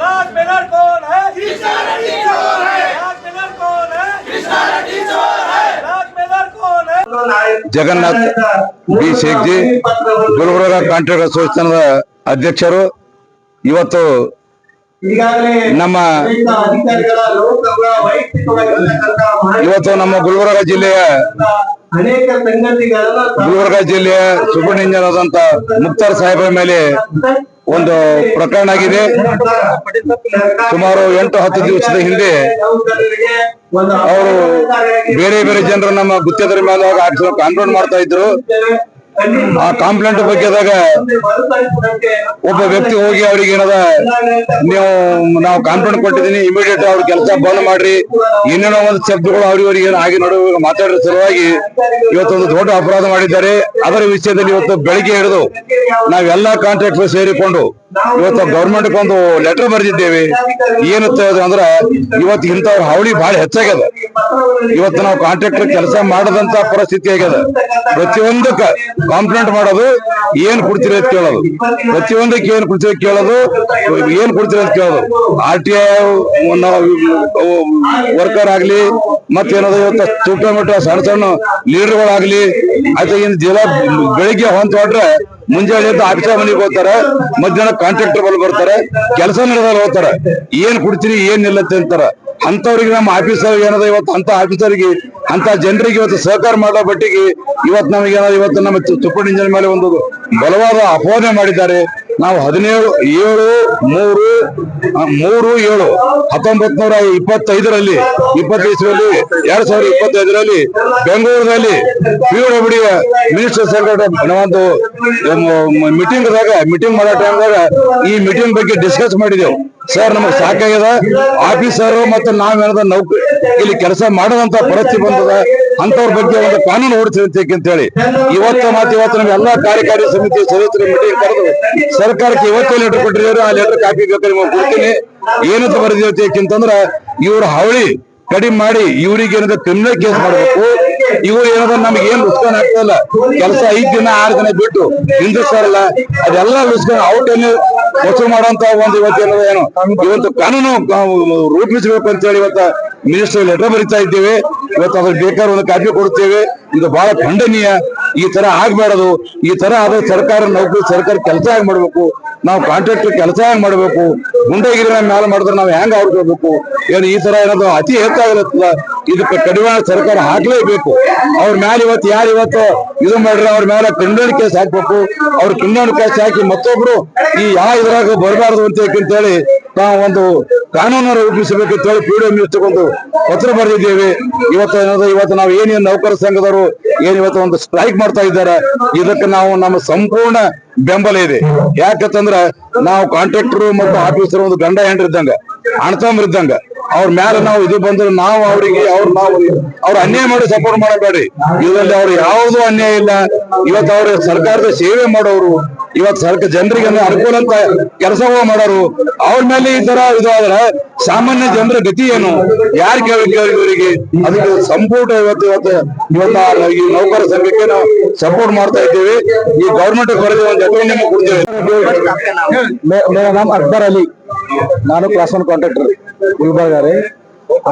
राज Miller कौन है राज Miller कौन है राज मिलर कौन है ಜಗನ್ನಾಥ್ ಬಿ ಶೇಖ್ಜಿ ಗುಲ್ಬರ್ಗ ಕಾಂಟ್ರಾಕ್ಟ್ ಅಸೋಸಿಯೇಷನ್ದ ಅಧ್ಯಕ್ಷರು ಇವತ್ತು ಈಗಾಗಲೇ ನಮ್ಮ ಅಧಿಕಾರಿಗಳ ಲೋಕಗಳ ವೈಯಕ್ತಿಕವಾಗಿರ್ತಕ್ಕಂಥ ಮಾಹಿತಿ ಇವತ್ತು ನಮ್ಮ ಗುಲ್ಬರ್ಗ ಜಿಲ್ಲೆಯ ಅನೇಕ ಸಂಗತಿಗಳನ್ನ ಗುಲ್ಬರ್ಗ ಜಿಲ್ಲೆಯ ಆದಂತ ಮುಕ್ತಾರ್ ಸಾಹೇಬರ ಮೇಲೆ ಒಂದು ಪ್ರಕರಣ ಆಗಿದೆ. ಸುಮಾರು ಎಂಟು ಹತ್ತು ದಿವಸದ ಹಿಂದೆ ಅವರು ಬೇರೆ ಬೇರೆ ಜನರು ನಮ್ಮ ಗುತ್ತೇದಾರ ಮೇಲೆ ಆಂದೋಲನ ಮಾಡ್ತಾ ಇದ್ರು. ಆ ಕಾಂಪ್ಲೇಂಟ್ ಬಗ್ಗೆದಾಗ ಒಬ್ಬ ವ್ಯಕ್ತಿ ಹೋಗಿ ಅವ್ರಿಗೆ ಏನದ, ನೀವು, ನಾವು ಕಾಂಪ್ಲೇಂಟ್ ಕೊಟ್ಟಿದ್ದೀನಿ ಇಮಿಡಿಯೇಟ್ ಅವ್ರ ಕೆಲಸ ಬಂದ್ ಮಾಡ್ರಿ. ಏನೇನೋ ಒಂದು ಶಬ್ದಗಳು ಅವ್ರಿಗೆ ಏನು ಆಗಿ ನೋಡುವ ಮಾತಾಡೋ ಸಲುವಾಗಿ ಇವತ್ತೊಂದು ದೊಡ್ಡ ಅಪರಾಧ ಮಾಡಿದ್ದಾರೆ. ಅದರ ವಿಷಯದಲ್ಲಿ ಇವತ್ತು ಬೆಳಿಗ್ಗೆ ಹಿಡಿದು ನಾವೆಲ್ಲ ಕಾಂಟ್ರಾಕ್ಟರ್ ಸೇರಿಕೊಂಡು ಇವತ್ತು ಗೌರ್ಮೆಂಟ್ ಒಂದು ಲೆಟರ್ ಬರೆದಿದ್ದೇವೆ. ಏನು ಅಂದ್ರ, ಇವತ್ತು ಇಂಥ ಹಾವಳಿ ಬಹಳ ಹೆಚ್ಚಾಗ್ಯದ. ಇವತ್ತು ನಾವು ಕಾಂಟ್ರಾಕ್ಟರ್ ಕೆಲಸ ಮಾಡದಂತ ಪರಿಸ್ಥಿತಿ ಆಗ್ಯದ. ಪ್ರತಿಯೊಂದಕ್ಕ ಕಾಂಪ್ಲೇಂಟ್ ಮಾಡೋದು, ಏನ್ ಕೊಡ್ತೀರಿ ಅಂತ ಕೇಳೋದು. ಪ್ರತಿಯೊಂದಕ್ಕೆ ಏನ್ ಕೊಡ್ತೀರಿ ಕೇಳೋದು, ಏನ್ ಕೊಡ್ತೀರಿ ಅಂತ ಕೇಳೋದು. ಆರ್ ಟಿ ಐ ವರ್ಕರ್ ಆಗ್ಲಿ, ಮತ್ತೇನದು ಇವತ್ತು ಮಟ್ಟ ಸಣ್ಣ ಸಣ್ಣ ಲೀಡರ್ಗಳಾಗ್ಲಿ ಆಯ್ತು ಇನ್ ಜಿಲ್ಲಾ ಬೆಳಿಗ್ಗೆ ಹೊಂತ ಹೊಡ್ರೆ ಮುಂಜಾನೆ ಎದ್ದು ಆಫೀಸರ್ ಮನೆಗೆ ಹೋಗ್ತಾರೆ, ಮಧ್ಯಾಹ್ನ ಕಾಂಟ್ರಾಕ್ಟರ್ ಬಲ್ ಬರ್ತಾರೆ, ಕೆಲಸ ನಡೆದಲ್ಲಿ ಹೋಗ್ತಾರೆ. ಏನ್ ಕೊಡ್ತೀರಿ ಏನ್ ನಿಲ್ಲತ್ತೆ ಅಂತಾರ. ಅಂತವ್ರಿಗೆ ನಮ್ಮ ಆಫೀಸರ್ ಏನದ ಇವತ್ತು ಅಂತ ಆಫೀಸರ್ಗೆ ಅಂತ ಜನರಿಗೆ ಇವತ್ತು ಸಹಕಾರ ಮಾಡೋ ಬಟ್ಟಿಗೆ ಇವತ್ತು ನಮಗೆ ಏನದ, ಇವತ್ತು ನಮ್ಮ ತುಪ್ಪಡಿ ಇಂಜಿನ್ ಮೇಲೆ ಒಂದು ಬಲವಾದ ಅಪೋನೆ ಮಾಡಿದ್ದಾರೆ. ನಾವು ಹದಿನೇಳು, ಏಳು, ಮೂರು ಮೂರು, ಏಳು ಹತ್ತೊಂಬತ್ ನೂರ ಇಪ್ಪತ್ತೈದರಲ್ಲಿ ಇಪ್ಪತ್ತೈದರಲ್ಲಿ, ಎರಡ್ ಸಾವಿರದ ಇಪ್ಪತ್ತೈದರಲ್ಲಿ ಬೆಂಗಳೂರಿನಲ್ಲಿ ಪಿಡಬ್ಲ್ಯೂ ಮಿನಿಸ್ಟರ್ ಸೆಕ್ರೆಟರಿ ಒಂದು ಮೀಟಿಂಗ್ ದಾಗ ಮೀಟಿಂಗ್ ಮಾಡೋ ಟೈಮ್ದಾಗ ಈ ಮೀಟಿಂಗ್ ಬಗ್ಗೆ ಡಿಸ್ಕಸ್ ಮಾಡಿದೆವು. ಸರ್ ನಮಗ್ ಸಾಕಾಗ್ಯದ. ಆಫೀಸರ್ ಮತ್ತೆ ನಾವೇನದ ನೌಕರಿ ಇಲ್ಲಿ ಕೆಲಸ ಮಾಡದಂತ ಪರಿಸ್ಥಿತಿ ಬಂದದ. ಅಂತವ್ರ ಬಗ್ಗೆ ಒಂದು ಕಾನೂನು ಹೊರಡಿಸಿ ಅಂತ ಹೇಳಿ ಇವತ್ತು ಮತ್ತೆ ಇವತ್ತು ನಮ್ಗೆ ಎಲ್ಲಾ ಕಾರ್ಯಕಾರಿ ಸಮಿತಿ ಸದಸ್ಯರ ಮೀಟಿಂಗ್ ಕರೆದು ಸರ್ಕಾರಕ್ಕೆ ಇವತ್ತೇ ಲೆಟರ್ ಕೊಟ್ಟಿದ್ದಾರೆ ಆ ಲೆಟರ್ ಕಾಪಿ ಬೇಕಾದ್ರೆ ನಿಮಗೆ ಕೊಡ್ತೀನಿ. ಏನಂತ ಬರೆದಿರ್ತೀವಿ ಅಂತಂದ್ರ, ಇವ್ರ ಹಾವಳಿ ಕಡಿಮೆ ಮಾಡಿ ಇವರಿಗೆ ಏನಾದ್ರೂ ಕ್ರಿಮಿನಲ್ ಕೇಸ್ ಮಾಡ್ಬೇಕು. ಇವ್ರು ಏನದ ನಮ್ಗೆ ಏನ್ ಲುಸ್ಕಾನ್ ಇಲ್ಲ ಕೆಲಸ ಐದ್ ದಿನ, ಆರು ದಿನ ಬಿಟ್ಟು ಹಿಂದಿಸ್ತಾರಲ್ಲ, ಅದೆಲ್ಲ ಲುಸ್ಕಾನ್ ಔಟ್ ಅಲ್ಲಿ ವಸೂಲು ಮಾಡುವಂತ ಒಂದು ಇವತ್ತು ಏನದ ಏನು? ಇವತ್ತು ಕಾನೂನು ರೂಪಿಸಬೇಕು ಅಂತ ಹೇಳಿ ಇವತ್ತ ಮಿನಿಸ್ಟರ್ ಲೆಟರ್ ಬರಿತಾ ಇದ್ದೇವೆ. ಇವತ್ತು ಅದ್ರ ಬೇಕಾದ್ರೆ ಒಂದು ಕಾಪಿ ಕೊಡ್ತೇವೆ ಇದು ಬಹಳ ಖಂಡನೀಯ ಈ ತರ ಆಗ್ಬಾರದು, ಈ ತರ ಆದ್ರೆ ಸರ್ಕಾರ ನೌಕರಿ, ಸರ್ಕಾರ ಕೆಲಸ ಹೆಂಗ್ ಮಾಡ್ಬೇಕು ನಾವು ಕಾಂಟ್ರಾಕ್ಟರ್ ಕೆಲಸ ಹೆಂಗ್ ಮಾಡ್ಬೇಕು ಗುಂಡಗಿರಿ ಮ್ಯಾಲ ಮಾಡಿದ್ರೆ ನಾವು ಹೆಂಗ್ ಆಡ್ಕೋಬೇಕು? ಏನು ಈ ತರ ಏನಾದ್ರು ಅತಿ ಹೆಚ್ಚಾಗಿರುತ್ತದ? ಇದಕ್ಕೆ ಕಡಿವಾಣ ಸರ್ಕಾರ ಹಾಕ್ಲೇಬೇಕು. ಅವ್ರ ಮ್ಯಾಲ ಇವತ್ತು ಯಾರು ಇವತ್ತು ಇದು ಮಾಡ್ರಿ ಅವ್ರ ಮೇಲೆ ಕ್ರಿಮಿನಲ್ ಕೇಸ್ ಹಾಕ್ಬೇಕು. ಅವ್ರ ಕ್ರಿಮಿನಲ್ ಕೇಸ್ ಹಾಕಿ ಮತ್ತೊಬ್ರು ಈ ಯಾವ ಇದ್ರಾಗ ಬರಬಾರ್ದು ಅಂತ ಹೇಳಿ ನಾವು ಒಂದು ಕಾನೂನು ರೂಪಿಸಬೇಕು ಹೇಳಿ ಪಿ ಡಿ ತಗೊಂಡು ಪತ್ರ ಬರೆದಿದ್ದೇವೆ. ಇವತ್ತು ಏನದು, ಇವತ್ತು ನಾವು ಏನೇನು ನೌಕರ ಸಂಘದವರು ಏನ್ ಇವತ್ತು ಒಂದು ಸ್ಟ್ರೈಕ್ ಮಾಡ್ತಾ ಇದ್ದಾರೆ, ಇದಕ್ಕೆ ನಾವು ನಮ್ಮ ಸಂಪೂರ್ಣ ಬೆಂಬಲ ಇದೆ. ಯಾಕಂತಂದ್ರ ನಾವು ಕಾಂಟ್ರಾಕ್ಟರ್ ಮತ್ತು ಆಫೀಸರ್ ಒಂದು ಗಂಡ ಹೆಂಡ್ರ ಇದ್ದಂಗ ಅಣ್ತಂಬ್ರ ಇದ್ದಂಗ, ಅವ್ರ ಮೇಲೆ ನಾವು ಇದು ಬಂದ್ರೆ ನಾವು ಅವರಿಗೆ ಅವ್ರ ನಾವು ಅವ್ರ ಅನ್ಯಾಯ ಮಾಡಿ ಸಪೋರ್ಟ್ ಮಾಡಬೇಡ್ರಿ ಇದರಲ್ಲಿ ಅವ್ರು ಯಾವ್ದು ಅನ್ಯಾಯ ಇಲ್ಲ. ಇವತ್ತು ಅವ್ರ ಸರ್ಕಾರದ ಸೇವೆ ಮಾಡೋರು ಇವತ್ತು ಸರ್ಕ ಜನರಿಗೆ ಅನುಕೂಲ ಅಂತ ಕೆಲಸಗಳು ಮಾಡೋರು. ಅವ್ರ ಮೇಲೆ ಈ ತರ ಇದು ಆದ್ರೆ ಸಾಮಾನ್ಯ ಜನರ ಗತಿ ಏನು? ಯಾರು ಕೇಳಿ ಇವರಿಗೆ? ಅದಕ್ಕೆ ಸಂಪೂರ್ಣ ಇವತ್ತು ಇವತ್ತು ಇವತ್ತ ಈ ನೌಕರ ಸಂಘಕ್ಕೆ ನಾವು ಸಪೋರ್ಟ್ ಮಾಡ್ತಾ ಇದ್ದೀವಿ. ಈ ಗೌರ್ಮೆಂಟ್ ಕೊರತೆ ಒಂದು ನಿಮಗೆ ಕೊಡ್ತೇವೆ. ನಾಮ್ ಅಕ್ಬರ್ ಅಲಿ. ನಾನು ಕ್ಲಾಸ್ ಒನ್ ಕಾಂಟ್ರಾಕ್ಟರ್ ಗುಲ್ಬರ್ಗ ರೀ.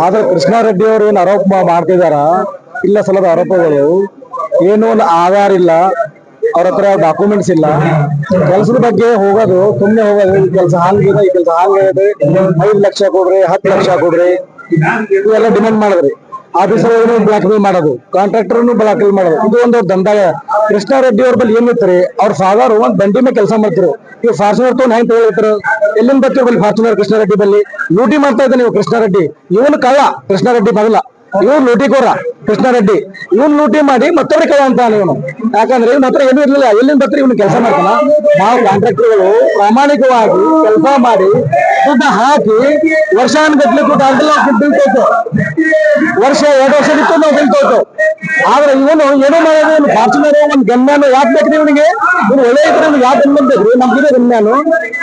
ಆದ್ರೆ ಕೃಷ್ಣಾರೆಡ್ಡಿ ಅವರು ಏನ್ ಆರೋಪ ಮಾಡ್ತಿದಾರ? ಇಲ್ಲ ಸಲದ ಆರೋಪಗಳು. ಏನು ಒಂದು ಆಧಾರ ಇಲ್ಲ. ಅವ್ರ ಹತ್ರ ಡಾಕ್ಯುಮೆಂಟ್ಸ್ ಇಲ್ಲ. ಕೆಲಸದ ಬಗ್ಗೆ ಹೋಗೋದು ಸುಮ್ಮನೆ ಹೋಗೋದು, ಈ ಕೆಲಸ ಹಾಂಗಿದೆ ಈ ಕೆಲಸ ಹಾಂಗಿದೆ ಐದು ಲಕ್ಷ ಕೊಡ್ರಿ, ಹತ್ತು ಲಕ್ಷ ಕೊಡ್ರಿ, ಇವೆಲ್ಲ ಡಿಮ್ಯಾಂಡ್ ಮಾಡಿದ್ರಿ. ಆಫೀಸರ್ ಬ್ಲಾಕ್ ಮೇಲ್ ಮಾಡೋದು ಕಾಂಟ್ರಾಕ್ಟರ್ ಬ್ಲಾಕ್ ಮೇಲ್ ಮಾಡೋದು. ಇದು ಒಂದು ದಂಡ ಕೃಷ್ಣಾರೆಡ್ಡಿ ಅವ್ರ ಬಲ್ಲಿ ಏನಿತ್ರಿ ಅವ್ರ ಫಾದರ್ ಒಂದ್ ಬಂಡಿ ಮೇಲೆ ಕೆಲಸ ಮಾಡ್ತಿರು ಇವ್ ಫಾರ್ಚುನರ್ ತಗೊಂಡ್ ಹೆಂಗ್ ತಗೊಳ್ತಾರ ಎಲ್ಲಿಂದ ಬರ್ತೀವಿ ಬಲ್ಲಿ ಫಾರ್ಚುನರ್ ಕೃಷ್ಣಾರೆಡ್ಡಿ ಬಲ್ಲಿ? ಲೂಟಿ ಮಾಡ್ತಾ ಇದ್ದಾನೆ ನೀವು ಕೃಷ್ಣಾರೆಡ್ಡಿ ಇವನು ಕಳ್ಳ ಕೃಷ್ಣಾರೆಡ್ಡಿ ಬಗಲ ಇವನು ಕೃಷ್ಣ ಕೃಷ್ಣಾರೆಡ್ಡಿ ಇವ್ನು ಲೂಟಿ ಮಾಡಿ ಮತ್ತೊಬ್ರಿಗೆ ಕಳ್ಳ ಅಂತ ಇವನು. ಯಾಕಂದ್ರೆ ಇವ್ನ ಹತ್ರ ಏನೂ ಇರ್ಲಿಲ್ಲ. ಎಲ್ಲಿಂದ ಬರ್ತೀರಿ ಇವನು ಕೆಲಸ ಮಾಡ್ತಾನ? ನಾವು ಕಾಂಟ್ರಾಕ್ಟರ್ಗಳು ಪ್ರಾಮಾಣಿಕವಾಗಿ ಕೆಲಸ ಮಾಡಿ ದುಡ್ಡು ಹಾಕಿ ವರ್ಷಾನುಗಟ್ಲೆ ದುಡ್ಡು ದುಡ್ಡು ಕೊಟ್ಟು ವರ್ಷ, ಎರಡು ವರ್ಷ ಇತ್ತು ನಾವು ಆದ್ರೆ ಇವನು ಏನೋ ಮಾಡೋದು ಫಾರ್ಚುನರ್ ಒಂದು ಗನ್ಮ್ಯಾನ್ ಯಾಕೆ ಬೇಕ್ರಿ ಇವನಿಗೆ? ಇವ್ನು ಒಳ್ಳೆ ಇದ್ರೆ ಯಾಕೆ ಗನ್ಮ್ಯಾನ್ ಬೇಕ್ರಿ ನಮ್ಗಿದೆ ಗನ್ಮ್ಯಾನು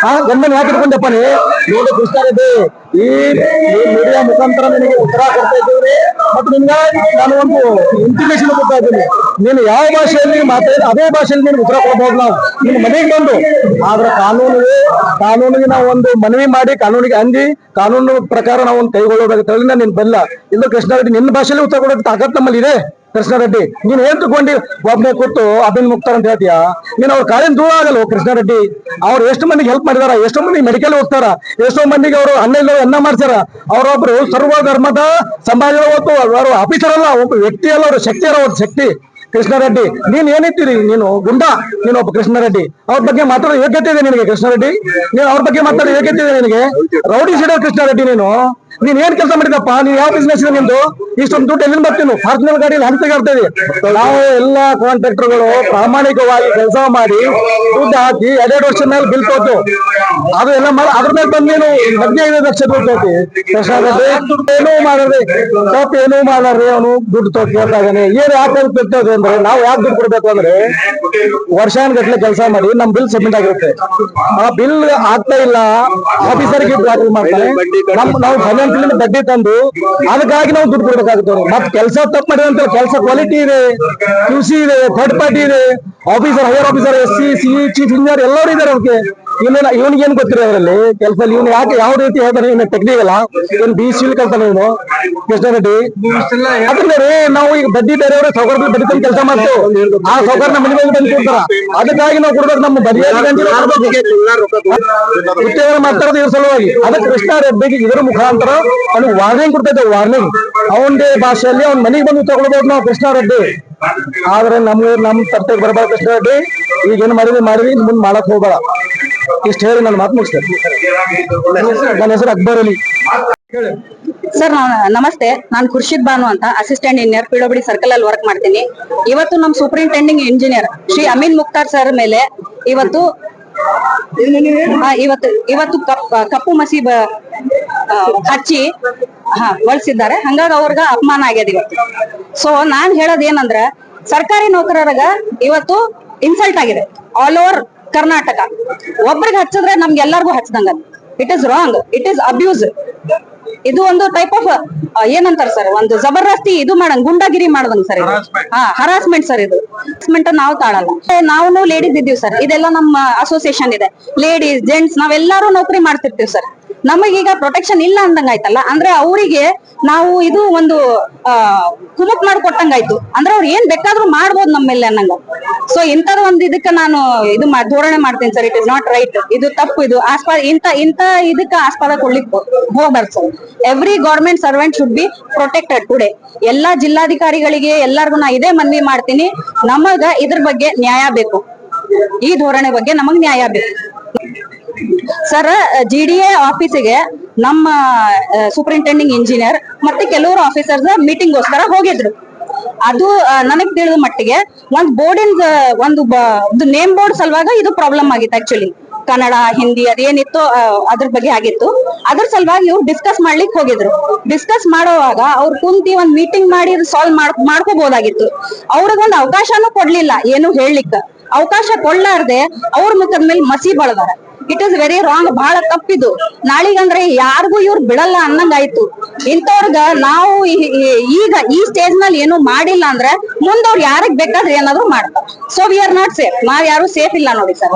ಆ ಗನ್ಮ್ಯಾನ್ ಯಾಕೆ ಇಟ್ಕೊಂಡಪ್ಪ ನೀ ನೋಡಿ ಇದೆ ಈ ಮೀಡಿಯಾ ಮುಖಾಂತರ ನಿನಗೆ ಉತ್ತರ ಕೊಡ್ತಾ ಇದ್ದೀವಿ. ಮತ್ತು ನಿನ್ಗೆ ನಾನು ಒಂದು ಇಂಟಿಮೇಶನ್ ಕೊಡ್ತಾ ಇದ್ದೀನಿ. ನೀನು ಯಾವ ಭಾಷೆಯಲ್ಲಿ ಮಾತಾಡಿದ ಅದೇ ಭಾಷೆಯಲ್ಲಿ ನೀನು ಉತ್ತರ ಕೊಡ್ಬೋದು ನಾವು. ನೀನು ಮನೆಗೆ ಬಂದು. ಆದ್ರೆ ಕಾನೂನಿಗೆ ಕಾನೂನಿಗೆ ನಾವು ಒಂದು ಮನವಿ ಮಾಡಿ, ಕಾನೂನಿಗೆ ಅಂದಿ, ಕಾನೂನು ಪ್ರಕಾರ ನಾವು ಒಂದು ಕೈಗೊಳ್ಳಬೇಕಾಗಿ ನಾನು ನೀನು ಬಲ್ಲ. ಇಲ್ಲ ಕೃಷ್ಣಾರೆಡ್ಡಿ ನಿನ್ನ ಭಾಷೆಯಲ್ಲಿ ಉತ್ತರ ಕೊಡೋಕೆ ತಾಕತ್ ನಮ್ಮಲ್ಲಿ ಇದೆ ಕೃಷ್ಣಾರೆಡ್ಡಿ ನೀನ್ ಏನ್ ತಗೊಂಡಿ ಒಬ್ಬನೇ ಕೂತು ಅಭಿನ್ ಮುಕ್ತಾರ ಅಂತ ಹೇಳ್ತೀಯಾ? ನೀನ್ ಅವ್ರ ಕಾಲಿನ ದೂರ ಆಗಲ್ಲ ಕೃಷ್ಣಾರೆಡ್ಡಿ ಅವ್ರು ಎಷ್ಟು ಮಂದಿಗೆ ಹೆಲ್ಪ್ ಮಾಡಿದಾರ? ಎಷ್ಟೋ ಮಂದಿ ಮೆಡಿಕಲ್ ಹೋಗ್ತಾರ? ಎಷ್ಟೋ ಮಂದಿಗೆ ಅವರು ಅನ್ನ ಇಲ್ಲ ಅನ್ನ ಮಾಡ್ತಾರ ಅವರೊಬ್ರು ಸರ್ವ ಧರ್ಮದ ಸಮಾಜದ ಹೊತ್ತು ಅವರು ಆಫೀಸರ್ ಅಲ್ಲ, ಒಬ್ಬ ವ್ಯಕ್ತಿ ಅಲ್ಲ, ಅವ್ರ ಶಕ್ತಿ ಅವ್ರ ಶಕ್ತಿ. ಕೃಷ್ಣಾರೆಡ್ಡಿ ನೀನ್ ಏನಿತ್ತೀರಿ ನೀನು ಗುಂಡ, ನೀನು ಒಬ್ಬ ಕೃಷ್ಣಾರೆಡ್ಡಿ ಅವ್ರ ಬಗ್ಗೆ ಮಾತಾಡೋ ಯೋಗ್ಯತೆ ಇದೆ ನಿನಗೆ ಕೃಷ್ಣಾರೆಡ್ಡಿ ನೀನು ಅವ್ರ ಬಗ್ಗೆ ಮಾತಾಡೋ ಯೋಗ್ಯತೆ ಇದೆ ನಿನಗೆ? ರೌಡಿ ಸೀಡರ್ ಕೃಷ್ಣಾರೆಡ್ಡಿ ನೀನು. ನೀನ್ ಏನ್ ಕೆಲಸ ಮಾಡಿದಪ್ಪ ನೀನ್ ಯಾವ ಬಿಸ್ನೆಸ್ ಇದೆ ನಿಮ್ದು ಇಷ್ಟೊಂದು ದುಡ್ಡು ಎಲ್ಲಿಂದ ಬರ್ತೀನಿ? ಫಾರ್ಚುನರ್ ಗಾಡಿಯಲ್ಲಿ ಹಂತಗೆ ಇರ್ತೇವೆ ನಾವು ಎಲ್ಲಾ ಕಾಂಟ್ರಾಕ್ಟರ್ಗಳು ಪ್ರಾಮಾಣಿಕವಾಗಿ ಕೆಲಸ ಮಾಡಿ ದುಡ್ಡು ಹಾಕಿ ಎರಡೆರಡು ವರ್ಷ ಮೇಲೆ ಬಿಲ್ ಕೊಟ್ಟು ಅದು ಎಲ್ಲ ಮಾಡಿ ಅದ್ರ ಮೇಲೆ ಬಂದ್ ನೀನು ಹದಿನೈದು ಲಕ್ಷ ದುಡ್ಡು ತೋತಿ ಏನೂ ಮಾಡದೆ ತಪ್ಪು ಏನೂ ಮಾಡಾರ್ರಿ ಅವನು ದುಡ್ಡು ತೋತಿ ಕೇಳ್ತಾಗಾನೆ ಏನ್ ಯಾಕೆ ಬಿಡ್ತದೆ ಅಂದ್ರೆ ನಾವು ಯಾಕೆ ದುಡ್ಡು ಕೊಡ್ಬೇಕು ಅಂದ್ರೆ ವರ್ಷಾನ್ಗಟ್ಲೆ ಕೆಲಸ ಮಾಡಿ ನಮ್ ಬಿಲ್ ಸಬ್ಮಿಟ್ ಆಗಿರುತ್ತೆ. ಆ ಬಿಲ್ ಆಗ್ತಾ ಇಲ್ಲ ಆಫೀಸರ್ಗೆ ಬ್ಲಾಕ್ ಮಾಡ್ತಾರೆ. ನಾವು ನಾವು ಫೈನಾನ್ಸಿಯಲ್ ಬಡ್ಡಿ ತಂದು ಅದಕ್ಕಾಗಿ ನಾವು ದುಡ್ಡು ಕೊಡ್ಬೇಕಾಗುತ್ತೆ. ಮತ್ತೆ ಕೆಲಸ ತಪ್ಪು ಮಾಡಿದಂತ ಕೆಲಸ ಕ್ವಾಲಿಟಿ ಇದೆ ಕೃಷಿ ಇದೆ ಥರ್ಡ್ ಪಾರ್ಟಿ ಇದೆ officer higher officer S C C chief engineer ಎಲ್ಲರೂ ಇದ್ದಾರೆ ಅವ್ರಿಗೆ ಇವನ ಇವನಿಗೆ ಏನ್ ಗೊತ್ತಿರೋ ಅದರಲ್ಲಿ ಕೆಲಸ ಇವನು ಯಾಕೆ ಯಾವ ರೀತಿ ಹೇಳ್ತಾನೆ ಇವನು ಟೆಕ್ನಿಕ್ ಅಲ್ಲ ಇವನು ಬಿ ಸಿ ಕಲ್ತಾನೆ ಇವನು ಕೃಷ್ಣ ರೆಡ್ಡಿ. ಯಾಕಂದ್ರೆ ನಾವು ಈಗ ಬಡ್ಡಿ ಬೇರೆಯವರು ಸೌಕರ್ಯ ಬಡ್ಡಿ ತಂದು ಕೆಲಸ ಮಾಡ್ತೇವೆ. ಆ ಸೌಕರ್ಯ ನಮ್ಮ ಮನೆಗೆ ಬಂದು ಕೊಡ್ತಾರ. ಅದಕ್ಕಾಗಿ ನಾವು ಕೊಡ್ಬೇಕು ನಮ್ಮ ಬಡ್ಡಿ ಮಾತಾಡೋದು ಇವ್ರ ಸಲುವಾಗಿ. ಅದಕ್ಕೆ ಕೃಷ್ಣ ರೆಡ್ಡಿಗೆ ಇದರ ಮುಖಾಂತರ ಅವ್ನಿಗೆ ವಾರ್ನಿಂಗ್ ಕೊಡ್ತೈತೆ ವಾರ್ನಿಂಗ್ ಅವನದೇ ಭಾಷೆಯಲ್ಲಿ ಅವ್ನ ಮನೆಗೆ ಬಂದು ತಗೊಳ್ಬೋದು ನಾವು ಕೃಷ್ಣ ರೆಡ್ಡಿ. ಆದ್ರೆ ನಮ್ಗೆ ನಮ್ ತಟ್ಟೆಗೆ ಬರಬಾರ್ದು ಕೃಷ್ಣ ರೆಡ್ಡಿ. ಈಗ ಏನ್ ಮಾಡಿದ್ವಿ ಮಾಡಿದ್ವಿ ಮುಂದೆ ಮಾಡಕ್ ಹೋಗಬೇಡ. ಇಷ್ಟ ಹೇಳಿ ನಾನು ಮಾತು ಮುಗಿಸ್ತೇನೆ ನನ್ನ ಹೆಸರು ಅಕ್ಬರ್ ಅಲಿ. ಸರ್ ನಮಸ್ತೆ. ನಾನು ಖುರ್ಷಿದ್ ಬಾನು ಅಂತ ಅಸಿಸ್ಟೆಂಟ್ ಇಂಜಿನಿಯರ್ ಪಿಡಬ್ಲ್ಯೂ ಸರ್ಕಲ್ ಅಲ್ಲಿ ವರ್ಕ್ ಮಾಡ್ತೀನಿ. ಇವತ್ತು ನಮ್ಮ superintending engineer Shri Ameen Mukhtar sir ಮೇಲೆ ಇವತ್ತು ಇವತ್ತು ಇವತ್ತು ಕಪ್ ಕಪ್ಪು ಮಸಿ ಬ- ಹಚ್ಚಿ ಹಾ ಬಳಸಿದ್ದಾರೆ. ಹಂಗಾಗಿ ಅವ್ರಿಗ ಅಪಮಾನ ಆಗ್ಯದ ಇವತ್ತು. ಸೊ ನಾನ್ ಹೇಳೋದ್ ಏನಂದ್ರ ಸರ್ಕಾರಿ ನೌಕರರಾಗ ಇವತ್ತು ಇನ್ಸಲ್ಟ್ ಆಗಿದೆ. All over Karnataka. ಒಬ್ರಿಗೆ ಹಚ್ಚಿದ್ರೆ ನಮ್ಗೆಲ್ಲರಿಗೂ ಹಚ್ಚದಂಗ it is wrong it is abuse ಇದು ಒಂದು ಟೈಪ್ ಆಫ್ ಏನಂತಾರ ಸರ್ ಒಂದು ಜಬರ್ದಸ್ತಿ ಇದು ಮಾಡಂಗ್ ಗುಂಡಾಗಿರಿ ಮಾಡದಂಗ್ ಸರ್ ಇದು. ಹಾ ಹರಾಸ್ಮೆಂಟ್ ಸರ್ ಇದು. ಹರಾಸ್ಮೆಂಟ್ ನಾವು ತಾಳಲ್ಲ. ನಾವು ಲೇಡೀಸ್ ಇದ್ದೀವಿ ಸರ್ ಇದೆಲ್ಲ ನಮ್ಮ ಅಸೋಸಿಯೇಷನ್ ಇದೆ. ಲೇಡೀಸ್ ಜೆಂಟ್ಸ್ ನಾವೆಲ್ಲರೂ ನೌಕರಿ ಮಾಡ್ತಿರ್ತೀವಿ ಸರ್ ನಮಗೀಗ ಪ್ರೊಟೆಕ್ಷನ್ ಇಲ್ಲ ಅಂದಂಗ ಆಯ್ತಲ್ಲ ಅಂದ್ರೆ ಅವರಿಗೆ ನಾವು ಇದು ಒಂದು ಕುಮುಕ್ ಮಾಡ್ಕೊಟ್ಟಂಗಾಯ್ತು ಅಂದ್ರೆ ಅವ್ರು ಏನ್ ಬೇಕಾದ್ರೂ ಮಾಡ್ಬೋದು ನಮ್ಮ ಅನ್ನಂಗ. ಸೊ ಇಂಥದ್ ಒಂದ್ ಇದಕ್ಕ ನಾನು ಇದು ಧೋರಣೆ ಮಾಡ್ತೀನಿ sir it is not right ಇದು ತಪ್ಪು, ಇದು ಆಸ್ಪದ ಇಂತ ಇಂತ ಇದಕ್ಕ ಆಸ್ಪದ ಕೊಡ್ಲಿಕ್ಕೆ ಹೋಗ್ಬಾರ್ದು sir every government servant should be protected today ಎಲ್ಲಾ ಜಿಲ್ಲಾಧಿಕಾರಿಗಳಿಗೆ ಎಲ್ಲಾರ್ಗು ನಾ ಇದೇ ಮನವಿ ಮಾಡ್ತೀನಿ. ನಮಗ ಇದ್ರ ಬಗ್ಗೆ ನ್ಯಾಯ ಬೇಕು. ಈ ಧೋರಣೆ ಬಗ್ಗೆ ನಮಗ್ ನ್ಯಾಯ ಬೇಕು. ಸರ್ ಜಿ ಡಿ ಎ ಆಫೀಸಿಗೆ ನಮ್ಮ ಸೂಪರಿಂಟೆಂಡಿಂಗ್ ಇಂಜಿನಿಯರ್ ಮತ್ತೆ ಕೆಲವರು ಆಫೀಸರ್ಸ್ ಮೀಟಿಂಗ್ಗೋಸ್ಕರ ಹೋಗಿದ್ರು. ಅದು ನನಗ್ ತಿಳಿದ ಮಟ್ಟಿಗೆ ಒಂದ್ ಬೋರ್ಡಿನ ಒಂದು ನೇಮ್ ಬೋರ್ಡ್ ಸಲುವಾಗ ಇದು ಪ್ರಾಬ್ಲಮ್ ಆಗಿತ್ತು ಆಕ್ಚುಲಿ ಕನ್ನಡ, ಹಿಂದಿ ಅದೇನಿತ್ತು ಅದ್ರ ಬಗ್ಗೆ ಆಗಿತ್ತು. ಅದ್ರ ಸಲುವಾಗಿ ಇವ್ರು ಡಿಸ್ಕಸ್ ಮಾಡ್ಲಿಕ್ಕೆ ಹೋಗಿದ್ರು. ಡಿಸ್ಕಸ್ ಮಾಡುವಾಗ ಅವ್ರು ಕುಂತಿ ಒಂದ್ ಮೀಟಿಂಗ್ ಮಾಡಿ ಸಾಲ್ವ್ ಮಾಡ್ ಮಾಡ್ಕೋಬಹುದಾಗಿತ್ತು ಅವ್ರಿಗೊಂದು ಅವಕಾಶನೂ ಕೊಡ್ಲಿಲ್ಲ, ಏನು ಹೇಳಲಿಕ್ಕೆ. ಅವಕಾಶ ಕೊಡ್ಲಾರ್ದೆ ಅವ್ರ ಮುಖದ ಮೇಲೆ ಮಸಿ ಬಳದಾರ ಇಟ್ ಇಸ್ ವೆರಿ ರಾಂಗ್ ಬಹಳ ತಪ್ಪಿದು. ನಾಳಿಗಂದ್ರೆ ಯಾರಿಗೂ ಇವ್ರು ಬಿಡಲ್ಲ ಅನ್ನಂಗಾಯ್ತು. ಇಂಥವ್ರಗ ನಾವು ಈಗ ಈ ಸ್ಟೇಜ್ನಲ್ಲಿ ಏನು ಮಾಡಿಲ್ಲ ಅಂದ್ರೆ ಮುಂದವ್ರು ಯಾರಿಗ್ ಬೇಕಾದ್ರೆ ಏನಾದ್ರು ಮಾಡ್ತಾರೆ. So we are not safe ನಾವ್ ಯಾರು ಸೇಫ್ ಇಲ್ಲ ನೋಡಿ ಸರ್.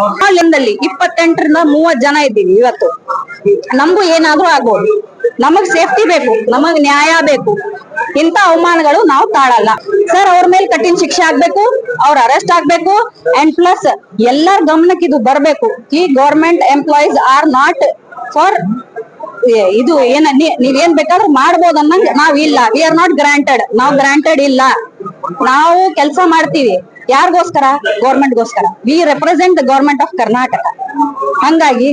ಇಪ್ಪತ್ತೆಂಟರಿಂದ ಮೂವತ್ ಜನ ಇದ್ದೀವಿ ಇವತ್ತು. ನಮಗೂ ಏನಾದ್ರೂ ಆಗ್ಬೋದು. ನಮಗ್ ಸೇಫ್ಟಿ ಬೇಕು, ನಮಗ್ ನ್ಯಾಯ ಬೇಕು. ಇಂತ ಅವಮಾನಗಳು ನಾವು ತಾಳಲ್ಲ. ಸರ್ ಅವ್ರ ಮೇಲೆ ಕಠಿಣ ಶಿಕ್ಷೆ ಆಗ್ಬೇಕು, ಅವ್ರ ಅರೆಸ್ಟ್ ಆಗ್ಬೇಕು ಅಂಡ್ ಪ್ಲಸ್ ಎಲ್ಲರ ಗಮನಕ್ಕೆ ಇದು ಬರ್ಬೇಕು. ಈ government employees are not for ಇದು ಏನ ನೀವೇನ್ ಬೇಕಾದ್ರೂ ಮಾಡ್ಬೋದು ಅನ್ನಂಗ್ ನಾವ್ ಇಲ್ಲ. ವಿ ಆರ್ ನಾಟ್ ಗ್ರಾಂಟೆಡ್ ನಾವ್ ಗ್ರಾಂಟೆಡ್ ಇಲ್ಲ. ನಾವು ಕೆಲಸ ಮಾಡ್ತೀವಿ. ಯಾರಿಗೋಸ್ಕರ? ಗೌರ್ಮೆಂಟ್ಗೋಸ್ಕರ we represent the government of Karnataka ಹಂಗಾಗಿ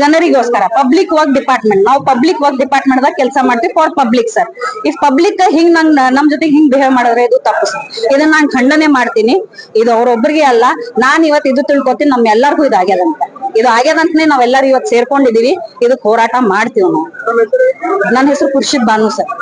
ಜನರಿಗೋಸ್ಕರ ಪಬ್ಲಿಕ್ ವರ್ಕ್ ಡಿಪಾರ್ಟ್ಮೆಂಟ್ ನಾವು ಪಬ್ಲಿಕ್ ವರ್ಕ್ ಡಿಪಾರ್ಟ್ಮೆಂಟ್ ದಾಗ ಕೆಲಸ ಮಾಡ್ತೀವಿ for public sir if public ಹಿಂಗ್ ನಂಗ್, ನಮ್ ಜೊತೆ ಹಿಂಗ್ ಬಿಹೇವ್ ಮಾಡಿದ್ರೆ ಇದು ತಪ್ಪು ಸರ್ ಇದನ್ನ ನಾನ್ ಖಂಡನೆ ಮಾಡ್ತೀನಿ. ಇದು ಅವ್ರೊಬ್ರಿಗೆ ಅಲ್ಲ, ನಾನ್ ಇವತ್ತು ಇದು ತಿಳ್ಕೊತೀನಿ, ನಮ್ ಎಲ್ಲರಿಗೂ ಇದು ಆಗ್ಯದಂತ. ಇದು ಆಗ್ಯದಂತನೇ ನಾವೆಲ್ಲರೂ ಇವತ್ತು ಸೇರ್ಕೊಂಡಿದೀವಿ. ಇದಕ್ ಹೋರಾಟ ಮಾಡ್ತೀವಿ ನಾವು. ನನ್ನ ಹೆಸರು ಖುರ್ಷಿದ್ ಬಾನು ಸರ್